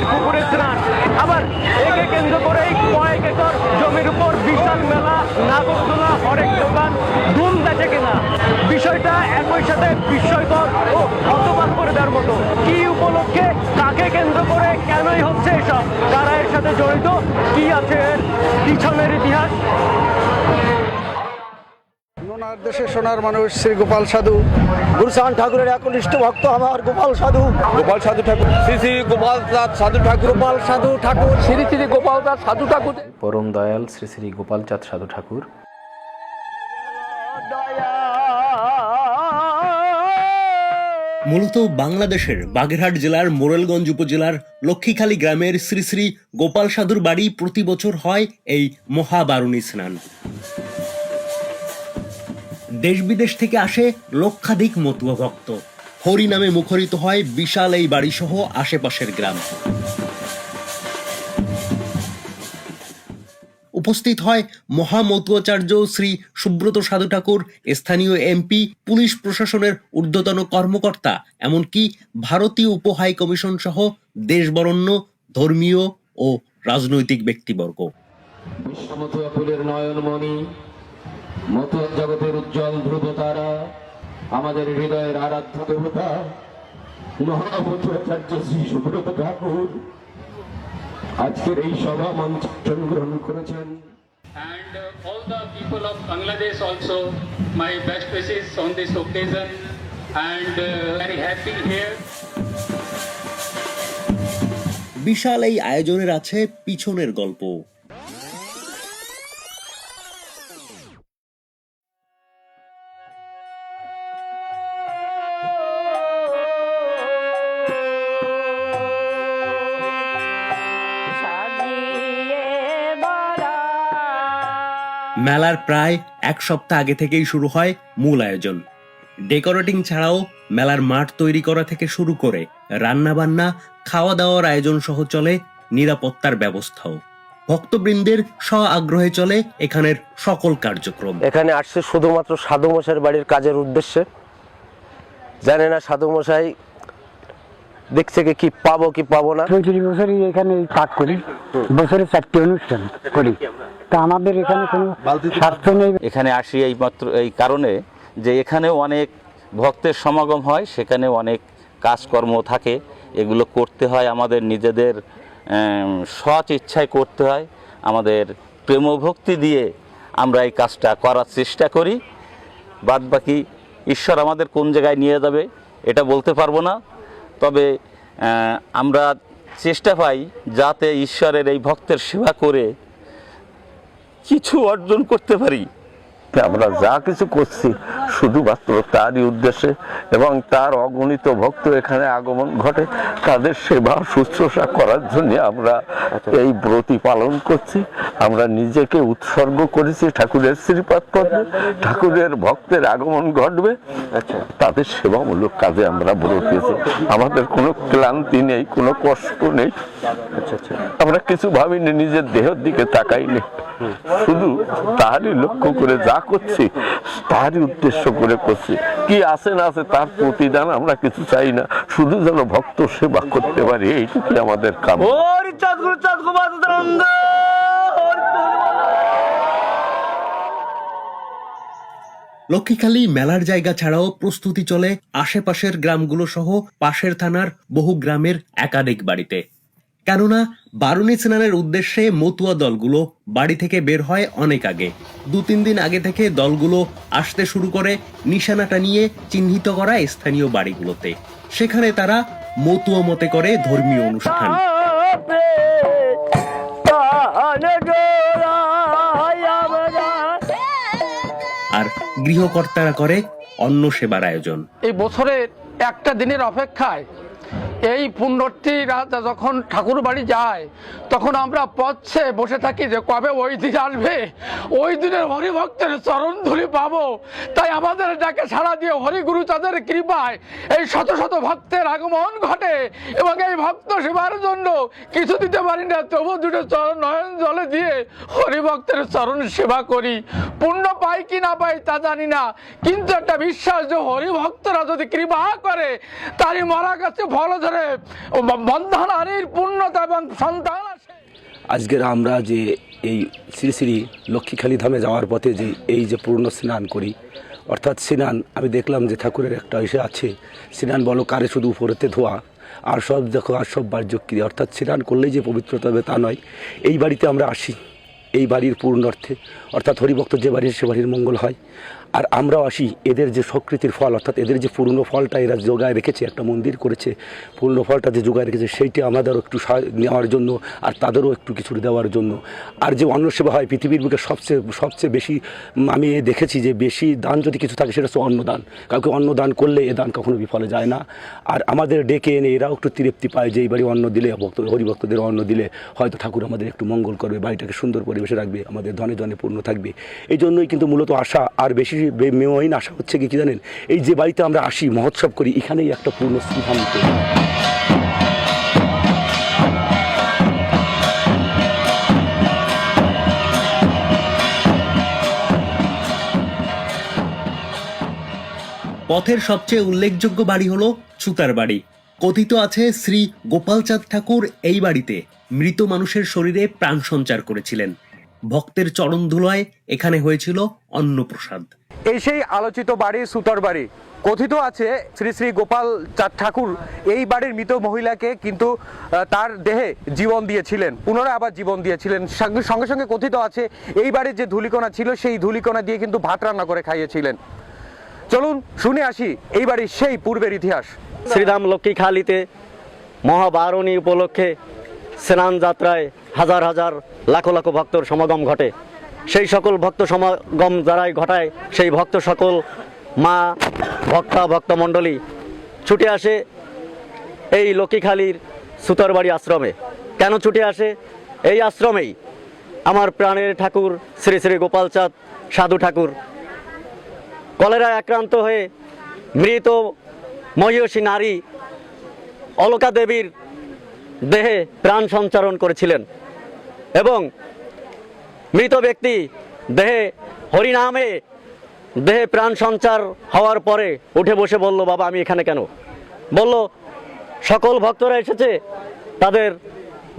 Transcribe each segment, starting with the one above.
নদীর পুকুরে স্নান। আবার একে কেন্দ্র করেই কয়েক একর জমির উপর বিশাল মেলা, নাগরদোলা, হরেক দোকান ধুম বেচে কেনা। বিষয়টা একই সাথে বিস্ময়কর ও হতবাক করে দেওয়ার মতো। কি উপলক্ষে, কাকে কেন্দ্র করে, কেনই হচ্ছে এসব? কারা এর সাথে জড়িত? কি আছে এর পিছনের ইতিহাস? ওনার দেশে সোনার মানুষ শ্রী গোপাল সাধু। গুরুসান ঠাকুরের একনিষ্ঠ ভক্ত আমার গোপাল সাধু। গোপাল সাধু ঠাকুর। শ্রী শ্রী গোপাল দাস সাধু ঠাকুর গোপাল সাধু ঠাকুর। শ্রী শ্রী গোপাল দাস সাধু ঠাকুর। পরম দয়াল শ্রী শ্রী গোপালচাঁদ সাধু ঠাকুর। মূলত বাংলাদেশের বাগেরহাট জেলার মোরেলগঞ্জ উপজেলার লক্ষ্মীখালী গ্রামের শ্রী শ্রী গোপাল সাধুর বাড়ি প্রতি বছর হয় এই মহাবারুণী স্নান। দেশ বিদেশ থেকে আসে লক্ষাধিক মতুয়া ভক্ত। হরি নামে মুখরিত হয় বিশাল এই বাড়ি সহ আশেপাশের গ্রাম। উপস্থিত হয় মহামতুয়াচার্য শ্রী সুব্রত সাধু ঠাকুর স্থানীয় এমপি পুলিশ প্রশাসনের ঊর্ধ্বতন কর্মকর্তা এমনকি ভারতীয় উপ হাই কমিশন সহ দেশবরণ্য ধর্মীয় ও রাজনৈতিক ব্যক্তিবর্গ। বিশ্বমতুয়া ফুলের নয়নমণি মতুয়া জগতের উজ্জ্বল ধ্রুব তারা আমাদের হৃদয়ের আরাধ্য দেবতা মহামতুয়াচার্য শ্রী সুব্রত ঠাকুর আজকের এই সভা মঞ্চ গ্রহণ করেছেন। And uh, all the people of Bangladesh also my best wishes on this occasion and uh, very happy here. বিশাল এই আয়োজনের আছে পিছনের গল্প। মেলার প্রায় এক সপ্তাহ আগে থেকেই শুরু হয় মূল আয়োজন। ডেকোরেটিং ছাড়াও মেলার মাঠ তৈরি করা থেকে শুরু করে রান্না বান্না খাওয়া দাওয়ার আয়োজন সহ চলে নিরাপত্তার ব্যবস্থাও। ভক্তবৃন্দের স্ব আগ্রহে চলে এখানের সকল কার্যক্রম। এখানে আসছে শুধুমাত্র সাধু মশাইয়ের বাড়ির কাজের উদ্দেশ্যে। জানে না সাধু মশাই দিক থেকে কি পাবো কি পাবো না? পঁয়ত্রিশ বছরই এখানে এই পাঠ করি। বছরে চারটি অনুষ্ঠান করি। তা আমাদের এখানে কোনো স্বার্থ নেই। এখানে আসি এই মাত্র এই কারণে যে এখানেও অনেক ভক্তের সমাগম হয় সেখানে অনেক কাজকর্ম থাকে। এগুলো করতে হয় আমাদের নিজেদের সৎ ইচ্ছায় করতে হয়। আমাদের প্রেমভক্তি দিয়ে আমরা এই কাজটা করার চেষ্টা করি। বাদ বাকি ঈশ্বর আমাদের কোন জায়গায় নিয়ে যাবে এটা বলতে পারব না। তবে আমরা চেষ্টা পাই যাতে ঈশ্বরের এই ভক্তের সেবা করে কিছু অর্জন করতে পারি। আমরা যা কিছু করছি শুধুমাত্র তারই উদ্দেশ্যে এবং তার অগণিত ভক্ত এখানে আগমন ঘটে তাদের সেবা শুশ্রূষা করার জন্য আমরা এই ব্রতি পালন করছি। আমরা নিজেকে উৎসর্গ করেছি ঠাকুরের শ্রীপাদ পদ্মে ঠাকুরের ভক্তের আগমন ঘটবে। তাদের সেবামূলক কাজে আমরা ব্রতিয়েছি আমাদের কোনো ক্লান্তি নেই কোনো কষ্ট নেই। আমরা কিছু ভাবিনি নিজের দেহের দিকে তাকাইনি। শুধু তারই লক্ষ্য করে যা করছি তারই উদ্দেশ্য করে করছি। কি আছে না আছে তার প্রতিদান আমরা কিছু চাই না। শুধু যেন ভক্ত সেবা করতে পারি এইটুকুই আমাদের কাম লক্ষ্মীখালী মেলার জায়গা ছাড়াও প্রস্তুতি চলে আশেপাশের গ্রামগুলো সহ পাশের থানার বহু গ্রামের একাধিক বাড়িতে। কেননা বারুণী স্নানের উদ্দেশ্যে মতুয়া দলগুলো বাড়ি থেকে বের হয় অনেক আগে। দু তিন দিন আগে থেকে দলগুলো আসতে শুরু করে নিশানাটা নিয়ে চিহ্নিত করা স্থানীয় বাড়িগুলোতে। সেখানে তারা মতুয়া মতে করে ধর্মীয় অনুষ্ঠান। আর গৃহকর্তারা করে অন্ন সেবার আয়োজন। এই বছরের একটা দিনের অপেক্ষায় এই পুণ্যটি পুণ্যর্থীরা যখন ঠাকুর বাড়ি যায়, তখন আমরা পথে বসে থাকি যে কবে ওই দিন আসবে? ওই দিনের হরিভক্তের চরণ ধুলি পাবো। তাই আমাদের ডাকে সাড়া দিয়ে হরিগুরু তাদের কৃপায় এই শত শত ভক্তের আগমন ঘটে এবং এই ভক্ত সেবার জন্য কিছু দিতে পারি না তবু দুটো চরণ নয়ন জলে দিয়ে হরিভক্তের চরণ সেবা করি। পুণ্য পাই কি না পাই তা জানি না, কিন্তু একটা বিশ্বাস যে হরিভক্তরা যদি কৃপা করে, তারই মারা কাছে ফল হারির পূর্ণতা এবং সন্তান আজকের আমরা যে এই শ্রী শ্রী লক্ষ্মীখালী ধামে যাওয়ার পথে যে এই যে পূর্ণ স্নান করি, অর্থাৎ স্নান, আমি দেখলাম যে ঠাকুরের একটা এসে আছে, স্নান বলো কারে শুধু উপরেতে ধোয়া, আর সব দেখো, আর সব বাহ্য ক্রিয়া অর্থাৎ স্নান করলেই যে পবিত্রতা হবে তা নয়। এই বাড়িতে আমরা আসি, এই বাড়ির পূর্ণ অর্থে অর্থাৎ হরিভক্ত যে বাড়ির, সে বাড়ির মঙ্গল হয়। আর আমরাও আসি, এদের যে সকৃতির ফল, অর্থাৎ এদের যে পূর্ণ ফলটা এরা যোগায় রেখেছে, একটা মন্দির করেছে পূর্ণ ফলটা যে যোগায় রেখেছে, সেইটা আমাদেরও একটু নেওয়ার জন্য আর তাদেরও একটু কিছু দেওয়ার জন্য। আর যে অন্ন সেবা হয়, পৃথিবীর বুকে সবচেয়ে সবচেয়ে বেশি আমি দেখেছি যে বেশি দান যদি কিছু থাকে, সেটা হচ্ছে অন্নদান। কাউকে অন্নদান করলে এ দান কখনো বিফলে যায় না। আর আমাদের ডেকে এনে এরাও একটু তৃপ্তি পায় যে এই বাড়ি অন্ন দিলে, ভক্ত, হরিভক্তদের অন্ন দিলে, হয়তো ঠাকুর আমাদের একটু মঙ্গল করবে, বাড়িটাকে সুন্দর পরিবেশে রাখবে, আমাদের ধনে ধনে পূর্ণ থাকবে। এই জন্যই কিন্তু মূলত আশা, আর বেশি বে- আশা হচ্ছে কি জানেন? এই যে বাড়িতে আমরা আসি, মহোৎসব করি, এখানেই একটা পূর্ণ শ্রীধাম পথের সবচেয়ে উল্লেখযোগ্য বাড়ি হলো ছুতার বাড়ি। কথিত আছে শ্রী গোপালচাঁদ ঠাকুর এই বাড়িতে মৃত মানুষের শরীরে প্রাণ সঞ্চার করেছিলেন। ভক্তের চরণ ধুলায় এখানে হয়েছিল অন্নপ্রসাদ। এই সেই আলোচিত বাড়ি সুতর বাড়ি। কথিত আছে, শ্রী শ্রী গোপাল চাঁদ ঠাকুর এই বাড়ির মৃত মহিলাকে কিন্তু তার দেহে জীবন দিয়েছিলেন, পুনরায় আবার জীবন দিয়েছিলেন। সঙ্গে সঙ্গে কথিত আছে, এই বাড়ির যে ধুলিকণা ছিল, সেই ধুলিকণা দিয়ে কিন্তু ভাত রান্না করে খাইয়েছিলেন। চলুন, শুনে আসি এই বাড়ির সেই পূর্বের ইতিহাস। শ্রীরাম লক্ষ্মী খালিতে, মহাবারণী উপলক্ষে, স্নান যাত্রায় হাজার হাজার লাখো লাখো ভক্তর সমাগম ঘটে। সেই সকল ভক্ত সমাগম যারাই ঘটায়, সেই ভক্ত সকল মা, ভক্তা ভক্তমণ্ডলী ছুটে আসে এই লক্ষ্মীখালীর সুতরবাড়ি আশ্রমে। কেন ছুটে আসে? এই আশ্রমেই আমার প্রাণের ঠাকুর শ্রী শ্রী গোপালচাঁদ সাধু ঠাকুর। কলেরায় আক্রান্ত হয়ে মৃত মহিষী নারী অলকা দেবীর দেহে প্রাণ সঞ্চারণ করেছিলেন এবং মৃত ব্যক্তি দেহে হরিনামে দেহে প্রাণ সঞ্চার হওয়ার পরে উঠে বসে বলল, বাবা, আমি এখানে কেন? বলল, সকল ভক্তরা এসেছে, তাদের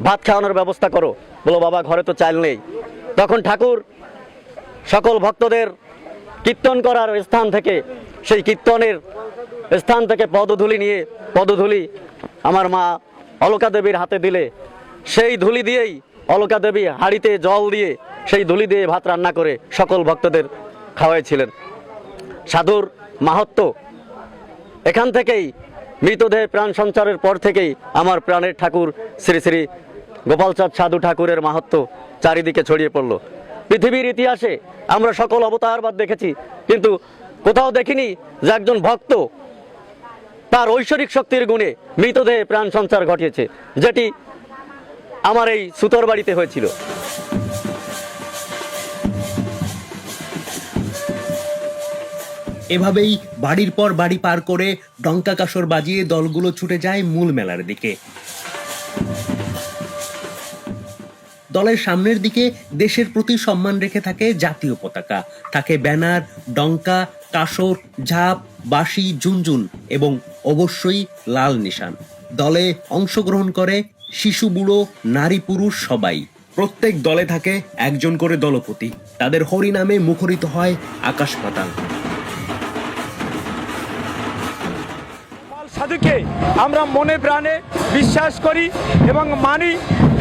ভাত খাওয়ানোর ব্যবস্থা করো। বলো বাবা, ঘরে তো চাল নেই। তখন ঠাকুর সকল ভক্তদের কীর্তন করার স্থান থেকে, সেই কীর্তনের স্থান থেকে পদধূলি নিয়ে, পদধূলি আমার মা অলকা দেবীর হাতে দিলে, সেই ধুলি দিয়েই অলকা দেবী হাঁড়িতে জল দিয়ে সেই ধুলি দিয়ে ভাত রান্না করে সকল ভক্তদের খাওয়াইছিলেন। সাধুর মাহাত্ম, এখান থেকেই মৃতদেহে প্রাণ সঞ্চারের পর থেকেই আমার প্রাণের ঠাকুর শ্রী শ্রী গোপালচাঁদ সাধু ঠাকুরের মাহাত্ম চারিদিকে ছড়িয়ে পড়ল। পৃথিবীর ইতিহাসে আমরা সকল অবতারবাদ দেখেছি, কিন্তু কোথাও দেখিনি যে একজন ভক্ত তার ঐশ্বরিক শক্তির গুণে মৃতদেহে প্রাণ সঞ্চার ঘটিয়েছে, যেটি আমার এই সুতর বাড়িতে হয়েছিল। এভাবেই বাড়ির পর বাড়ি পার করে ডঙ্কা কাসর বাজিয়ে দলগুলো ছুটে যায় মূল মেলার দিকে। দলের সামনের দিকে দেশের প্রতি সম্মান রেখে থাকে জাতীয় পতাকা। থাকে ব্যানার, ডঙ্কা, কাসর, ঝাপ, বাঁশি, ঝুনঝুন এবং অবশ্যই লাল নিশান। দলে অংশগ্রহণ করে শিশু, বুড়ো, নারী, পুরুষ সবাই। প্রত্যেক দলে থাকে একজন করে দলপতি। তাদের হরিনামে মুখরিত হয় আকাশ পাতাল। সাধুকে, আমরা মনে প্রাণে বিশ্বাস করি এবং মানি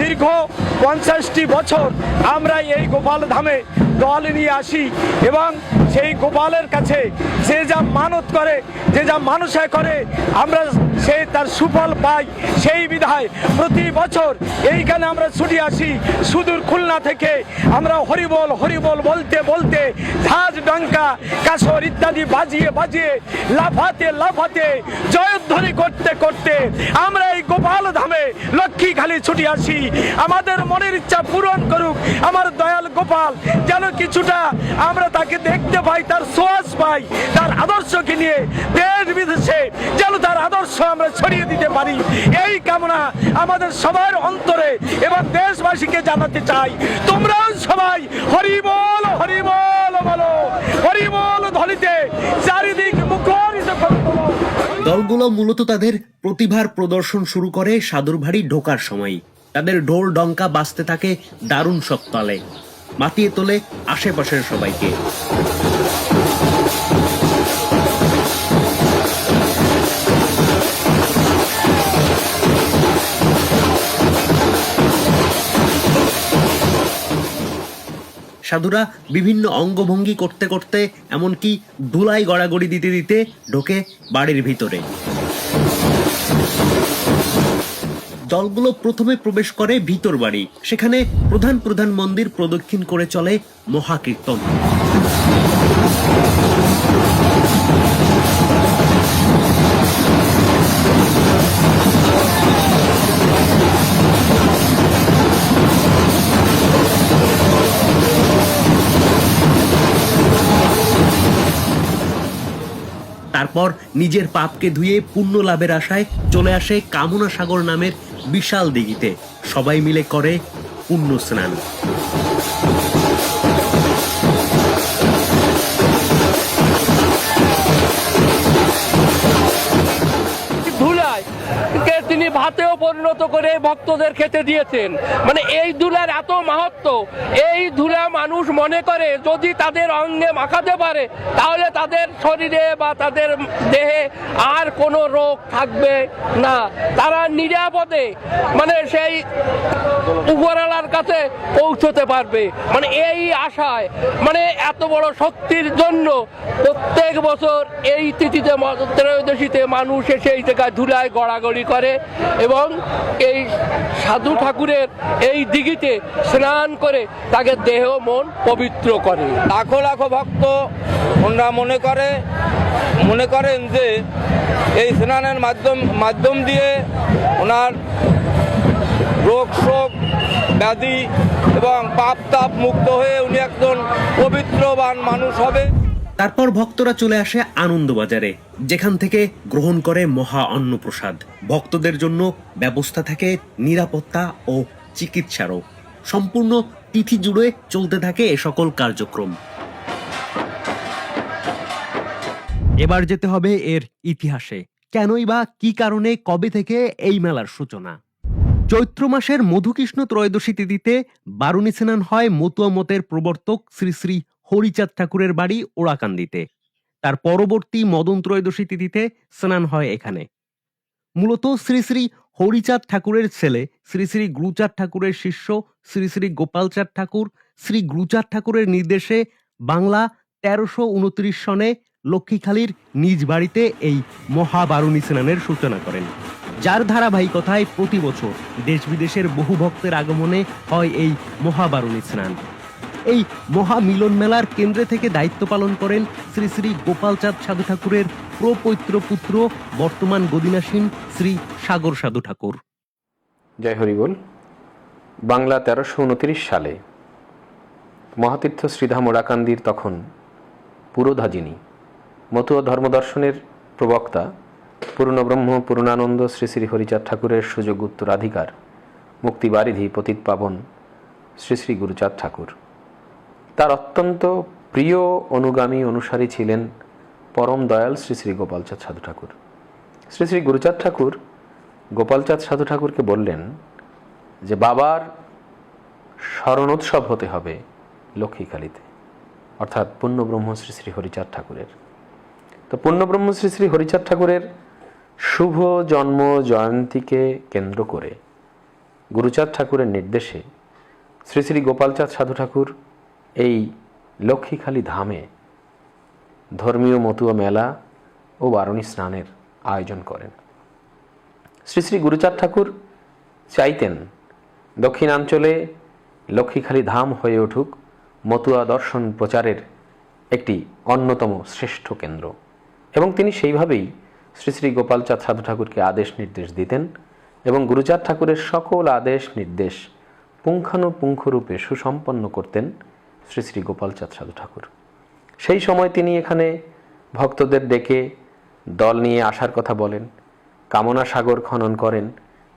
দীর্ঘ পঞ্চাশটি বছর আমরা এই গোপাল ধামে দল নিয়ে আসি এবং সেই গোপালের কাছে যে যা মানত করে, যে যা মানুষে করে, আমরা সে তার সুফল পাই। সেই বিধায় প্রতি বছর এইখানে আমরা ছুটি আসি সুদূর খুলনা থেকে। আমরা হরিবল হরিবল বলতে বলতে ঝাঁজ, ডঙ্কা, কাসর ইত্যাদি বাজিয়ে বাজিয়ে, লাফাতে লাফাতে, জয়ধ্বনি করতে করতে আমরা এই গোপাল ধামে লক্ষ্মী খালি ছুটি আসি। আমাদের মনের ইচ্ছা পূরণ করুক, আমার গোপাল, যেন কিছুটা আমরা তাকে দেখতে পাই, তার সোয়াস পাই, তার আদর্শকে নিয়ে দেশ বিদেশে যেন তার আদর্শ আমরা ছড়িয়ে দিতে পারি। এই কামনা আমাদের সবার অন্তরে এবং দেশবাসীকে জানাতে চাই। তোমরাও সবাই হরি বল হরি বল বলো। হরি বল ধরিতে চারিদিক মুখরিত দলগুলো মূলত তাদের প্রতিভার প্রদর্শন শুরু করে সাদুরভাড়ি ঢোকার সময়। তাদের ঢোল, ডঙ্কা বাঁচতে থাকে দারুণ সব তালে। মাতিয়ে তোলে আশেপাশের সবাইকে। সাধুরা বিভিন্ন অঙ্গভঙ্গি করতে করতে, এমনকি ধুলাই গড়াগড়ি দিতে দিতে ঢোকে বাড়ির ভিতরে। দলগুলো প্রথমে প্রবেশ করে ভিতর বাড়ি সেখানে প্রধান প্রধান মন্দির প্রদক্ষিণ করে চলে মহাকীর্তন। তারপর নিজের পাপকে ধুয়ে পুণ্য লাভের আশায় চলে আসে কামনা সাগর নামের বিশাল দিঘিতে সবাই মিলে করে পুণ্য স্নান। ভাতেও পরিণত করে ভক্তদের খেতে দিয়েছেন। মানে এই ধুলার এত মাহাত্ম, এই ধুলা মানুষ মনে করে যদি তাদের অঙ্গে মাখাতে পারে, তাহলে তাদের শরীরে বা তাদের দেহে আর কোনো রোগ থাকবে না। তারা নিরাপদে মানে সেই উপরালার কাছে পৌঁছতে পারবে। মানে এই আশায় মানে এত বড় শক্তির জন্য প্রত্যেক বছর এই তিথিতে ত্রয়োদশীতে মানুষ এসে এই জায়গায় ধুলায় গড়াগড়ি করে। এবং এই সাধু ঠাকুরের এই দিঘিতে স্নান করে তাকে দেহ মন পবিত্র করে। লাখো লাখো ভক্ত ওনারা মনে করে, মনে করেন যে এই স্নানের মাধ্যম মাধ্যম দিয়ে ওনার রোগ শোক, ব্যাধি এবং পাপ তাপ মুক্ত হয়ে উনি একজন পবিত্রবান মানুষ হবে। তারপর ভক্তরা চলে আসে আনন্দবাজারে, যেখান থেকে গ্রহণ করে মহা অন্নপ্রসাদ। ভক্তদের জন্য ব্যবস্থা থাকে নিরাপত্তা ও চিকিৎসারও। সম্পূর্ণ তিথি জুড়ে চলতে থাকে এ সকল কার্যক্রম। এবার যেতে হবে এর ইতিহাসে। কেনই বা কি কারণে, কবে থেকে এই মেলার সূচনা? চৈত্র মাসের মধুকৃষ্ণ ত্রয়োদশী তিথিতে বারুণী স্নান হয় মতুয়া মতের প্রবর্তক শ্রী শ্রী হরিচাঁদ ঠাকুরের বাড়ি ওড়াকান্দিতে তার পরবর্তী মদন ত্রয়োদশী তিথিতে স্নান হয় এখানে। মূলত শ্রী শ্রী হরিচাঁদ ঠাকুরের ছেলে, শ্রী শ্রী গুরুচাঁদ ঠাকুরের শিষ্য, শ্রী শ্রী গোপালচাঁদ ঠাকুর, শ্রী গুরুচাঁদ ঠাকুরের নির্দেশে বাংলা তেরোশো উনত্রিশ সনে লক্ষ্মীখালীর নিজ বাড়িতে এই মহাবারুণী স্নানের সূচনা করেন। যার ধারাবাহিকতায় প্রতি বছর দেশ বিদেশের বহু ভক্তের আগমনে হয় এই মহাবারুণী স্নান। এই মহা মিলন মেলার কেন্দ্রে থেকে দায়িত্ব পালন করেন শ্রী শ্রী গোপালচাঁদ সাধু ঠাকুরের প্রপৈত্র পুত্র, বর্তমান গদিনাসীন শ্রী সাগর সাধু ঠাকুর। জয় হরিবোল। বাংলা তেরোশো উনত্রিশ সালে মহাতীর্থ শ্রীধাম ওড়াকান্দির তখন পুরোধাজিনী। মতুয়া ধর্মদর্শনের প্রবক্তা পূর্ণব্রহ্ম পূর্ণানন্দ শ্রী শ্রী হরিচাঁদ ঠাকুরের সুযোগ উত্তরাধিকার, মুক্তিবারিধি পতিত পাবন শ্রী শ্রী গুরুচাঁদ ঠাকুর। তার অত্যন্ত প্রিয় অনুগামী অনুসারী ছিলেন পরম দয়াল শ্রী শ্রী গোপালচাঁদ সাধু ঠাকুর। শ্রী শ্রী গুরুচাঁদ ঠাকুর গোপালচাঁদ সাধু ঠাকুরকে বললেন যে, বাবার স্মরণোৎসব হতে হবে লক্ষ্মীকালীতে অর্থাৎ পূর্ণব্রহ্ম শ্রী শ্রী হরিচাঁদ ঠাকুরের। তো পূর্ণব্রহ্ম শ্রী শ্রী হরিচাঁদ ঠাকুরের শুভ জন্ম জয়ন্তীকে কেন্দ্র করে গুরুচাঁদ ঠাকুরের নির্দেশে শ্রী শ্রী গোপালচাঁদ সাধু ঠাকুর এই লক্ষ্মীখালী ধামে ধর্মীয় মতুয়া মেলা ও বারণী স্নানের আয়োজন করেন। শ্রী শ্রী গুরুচাঁদ ঠাকুর চাইতেন দক্ষিণাঞ্চলে লক্ষ্মীখালী ধাম হয়ে উঠুক মতুয়া দর্শন প্রচারের একটি অন্যতম শ্রেষ্ঠ কেন্দ্র। এবং তিনি সেইভাবেই শ্রী শ্রী গোপালচাঁদ সাধু ঠাকুরকে আদেশ নির্দেশ দিতেন এবং গুরুচাঁদ ঠাকুরের সকল আদেশ নির্দেশ পুঙ্খানুপুঙ্খরূপে সুসম্পন্ন করতেন। শ্রী শ্রী গোপালচাঁদ সাধু ঠাকুর। সেই সময় তিনি এখানে ভক্তদের ডেকে দল নিয়ে আসার কথা বলেন, কামনা সাগর খনন করেন,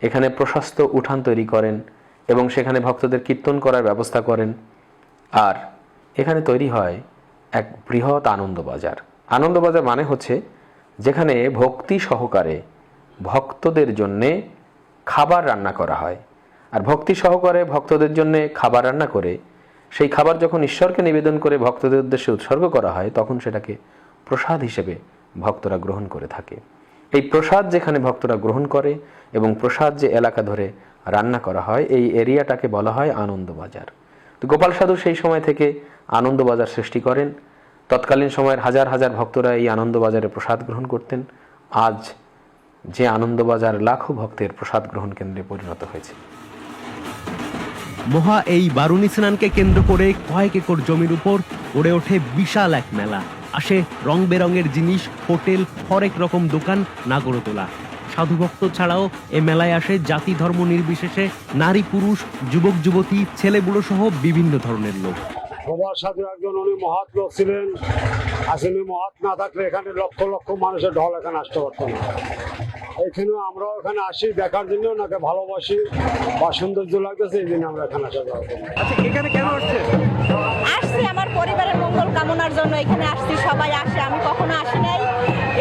এখানে প্রশস্ত উঠান তৈরি করেন এবং সেখানে ভক্তদের কীর্তন করার ব্যবস্থা করেন। আর এখানে তৈরি হয় এক বৃহৎ আনন্দবাজার আনন্দবাজার মানে হচ্ছে যেখানে ভক্তি সহকারে ভক্তদের জন্যে খাবার রান্না করা হয়। আর ভক্তি সহকারে ভক্তদের জন্যে খাবার রান্না করে সেই খাবার যখন ঈশ্বরকে নিবেদন করে ভক্তদের উদ্দেশ্যে উৎসর্গ করা হয়, তখন সেটাকে প্রসাদ হিসেবে ভক্তরা গ্রহণ করে থাকে। এই প্রসাদ যেখানে ভক্তরা গ্রহণ করে এবং প্রসাদ যে এলাকা ধরে রান্না করা হয়, এই এরিয়াটাকে বলা হয় আনন্দবাজার। তো গোপাল সাধু সেই সময় থেকে আনন্দবাজার সৃষ্টি করেন। তৎকালীন সময়ের হাজার হাজার ভক্তরা এই আনন্দবাজারে প্রসাদ গ্রহণ করতেন। আজ যে আনন্দবাজার লাখো ভক্তের প্রসাদ গ্রহণ কেন্দ্রে পরিণত হয়েছে। মহা এই বারুণী স্নানকে কেন্দ্র করে কয়েক একর জমির উপর গড়ে ওঠে বিশাল এক মেলা। আসে রং বেরঙের জিনিস, হোটেল, হরেক রকম দোকান, নাগরদোলা। সাধুভক্ত ছাড়াও এ মেলায় আসে জাতি ধর্ম নির্বিশেষে নারী পুরুষ, যুবক যুবতী ছেলেবুড়ো সহ বিভিন্ন ধরনের লোক। সবার সাথে একজন উনি মহাৎ লোক ছিলেন। আসলে মহাৎ না থাকলে এখানে লক্ষ লক্ষ মানুষের ঢল এখানে আসতে পারতো না। এখানেও আমরাও এখানে আসি দেখার জন্য ওনাকে ভালোবাসি বা সৌন্দর্য লাগতেছে এই জন্য আমরা এখানে আসা যাওয়া করি। আচ্ছা এখানে কেন আসছে আসছি আমার পরিবারের মঙ্গল কামনার জন্য এখানে আসছি সবাই আসে আমি কখনো আসি নাই।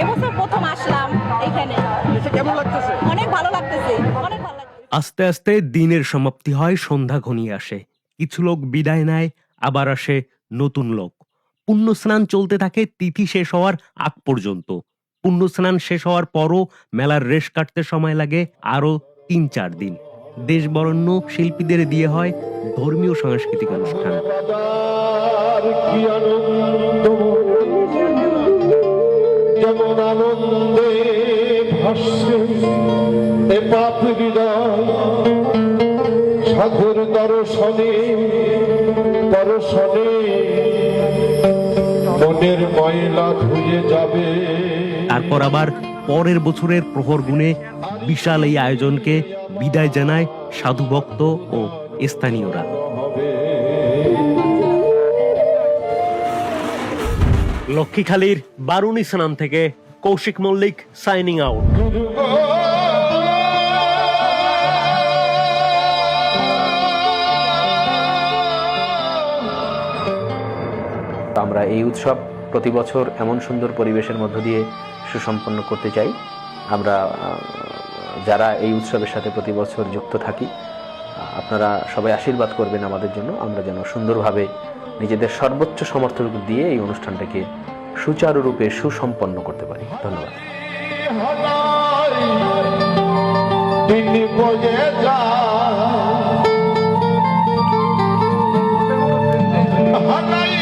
এবছর প্রথম আসলাম এখানে। এসে কেমন লাগতেছে? অনেক ভালো লাগতেছে অনেক ভালো আস্তে আস্তে দিনের সমাপ্তি হয় সন্ধ্যা ঘনিয়ে আসে। কিছু লোক বিদায় নেয় আবার আসে নতুন লোক। পুণ্য স্নান চলতে থাকে তিথি শেষ হওয়ার আগ পর্যন্ত। পুণ্য স্নান শেষ হওয়ার পরও মেলার রেশ কাটতে সময় লাগে আরও তিন চার দিন। দেশ বরণ্য শিল্পীদের দিয়ে হয় ধর্মীয় সাংস্কৃতিক অনুষ্ঠান। সাধুর দর্শনে দর্শনে মনের ময়লা ধুয়ে যাবে। তারপর আবার পরের বছরের প্রহর গুণে বিশাল এই আয়োজনকে বিদায় জানায় সাধু ভক্ত ও স্থানীয়রা। লক্ষ্মীখালীর বারুণী স্নান থেকে কৌশিক মল্লিক সাইনিং আউট। আমরা এই উৎসব প্রতি বছর এমন সুন্দর পরিবেশের মধ্য দিয়ে সুসম্পন্ন করতে চাই। আমরা যারা এই উৎসবের সাথে প্রতি বছর যুক্ত থাকি, আপনারা সবাই আশীর্বাদ করবেন আমাদের জন্য। আমরা যেন সুন্দরভাবে নিজেদের সর্বোচ্চ সমর্থন দিয়ে এই অনুষ্ঠানটাকে সুচারুরূপে সুসম্পন্ন করতে পারি। ধন্যবাদ। হালাই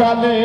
কালে